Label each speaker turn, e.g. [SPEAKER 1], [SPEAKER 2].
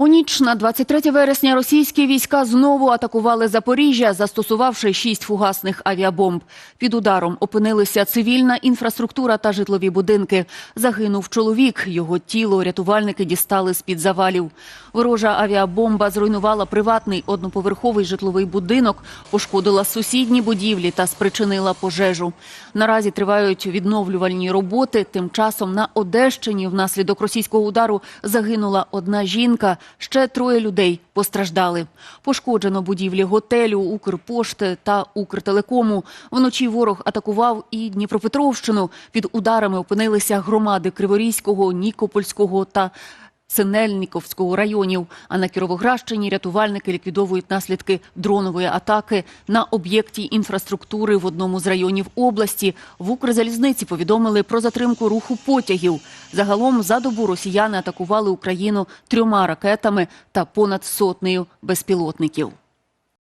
[SPEAKER 1] У ніч на 23 вересня російські війська знову атакували Запоріжжя, застосувавши шість фугасних авіабомб. Під ударом опинилися цивільна інфраструктура та житлові будинки. Загинув чоловік. Його тіло рятувальники дістали з-під завалів. Ворожа авіабомба зруйнувала приватний одноповерховий житловий будинок, пошкодила сусідні будівлі та спричинила пожежу. Наразі тривають відновлювальні роботи. Тим часом на Одещині внаслідок російського удару загинула одна жінка. Ще троє людей постраждали. Пошкоджено будівлі готелю, Укрпошти та Укртелекому. Вночі ворог атакував і Дніпропетровщину. Під ударами опинилися громади Криворізького, Нікопольського та Синельниковського районів. А на Кіровоградщині рятувальники ліквідовують наслідки дронової атаки на об'єкті інфраструктури в одному з районів області. В Укрзалізниці повідомили про затримку руху потягів. Загалом за добу росіяни атакували Україну трьома ракетами та понад сотнею безпілотників.